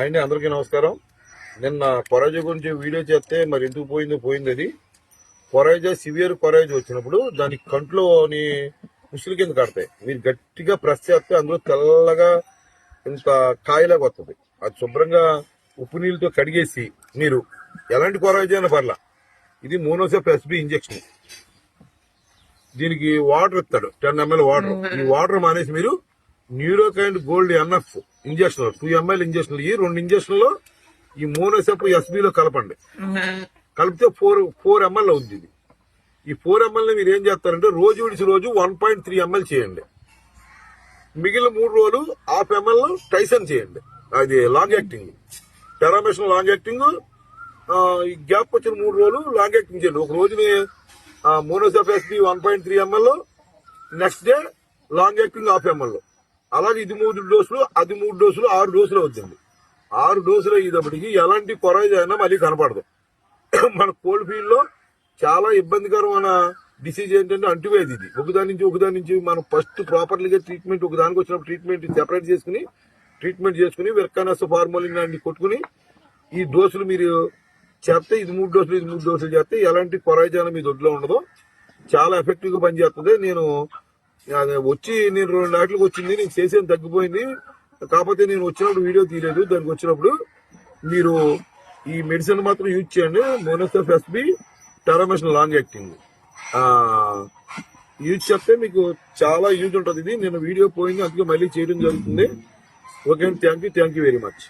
అండి అందరికీ నమస్కారం. నిన్న కొరాజ గురించి వీడియో చేస్తే మరి ఎందుకు పోయిందో పోయింది అది. కొరాజ సివియర్ కొరాజ వచ్చినప్పుడు దాని కంట్లోని ముసులు కింద కడతాయి. మీరు గట్టిగా ప్రెస్ చేస్తే అందులో తెల్లగా ఇంత కాయలాగా వస్తుంది. అది శుభ్రంగా ఉప్పు నీళ్ళతో కడిగేసి మీరు ఎలాంటి కొరాజ అయినా పర్లా. ఇది మోనోసెఫ్ ఎస్బి ఇంజెక్షన్ దీనికి వాటర్ ఇస్తాడు టెన్ ఎంఎల్ వాటర్ ఈ వాటర్ మానేసి మీరు Neurokind Gold NF injection two ML injection ఈ రెండు ఇంజక్షన్లు ఈ మోనోసెప్ ఎస్బిలో కలపండి. కలిపితే ఫోర్ ఫోర్ ఎంఎల్ అవుద్ది ఇది. ఈ ఫోర్ ఎంఎల్ని మీరు ఏం చేస్తారంటే రోజు విడిచి రోజు వన్ పాయింట్ త్రీ ఎంఎల్ చేయండి. మిగిలిన మూడు రోజులు హాఫ్ ఎంఎల్ టైసన్ చేయండి. అది లాంగ్ యాక్టింగ్. టెరామేషన్ లాంగ్ యాక్టింగ్ ఈ గ్యాప్ వచ్చిన మూడు రోజులు లాంగ్ యాక్టింగ్ చేయండి. ఒక రోజుని Monocef SB one point three ML next day long acting half ML. అలాగే ఇది మూడు డోసులు అది మూడు డోసులు ఆరు డోసులు అవుతుంది ఆరు డోసులు అయ్యేటప్పటికి ఎలాంటి కొరైజ్ అయినా మళ్ళీ కనపడదు. మన కోల్డ్ ఫీల్డ్లో చాలా ఇబ్బందికరమైన డిసీజ్ ఏంటంటే అంటువ్యాధి ఇది. ఒకదాని నుంచి ఒకదాని నుంచి మనం ఫస్ట్ ప్రాపర్లీగా ట్రీట్మెంట్ ఒకదానికి వచ్చినప్పుడు ట్రీట్మెంట్ సెపరేట్ చేసుకుని ట్రీట్మెంట్ చేసుకుని వెర్కానస్ ఫార్మోలిన్ అన్ని కొట్టుకుని ఈ డోసులు మీరు చేస్తే ఇది మూడు డోసులు ఇది మూడు డోసులు చేస్తే ఎలాంటి కొరాయిజాన మీ దొడ్లో ఉండదు. చాలా ఎఫెక్టివ్గా పనిచేస్తుంది. నేను వచ్చి నేను రెండు నాట్లకు వచ్చింది నేను చేసేది తగ్గిపోయింది. కాకపోతే నేను వచ్చినప్పుడు వీడియో తీయలేదు దానికి వచ్చినప్పుడు మీరు ఈ మెడిసిన్ మాత్రం యూజ్ చేయండి. Monocef SB టెరామెషన్ long acting. Use చేస్తే మీకు చాలా యూజ్ ఉంటుంది. ఇది నేను వీడియో పోయింది అందుకే మళ్ళీ చేయడం జరుగుతుంది. Okay thank you thank you very much.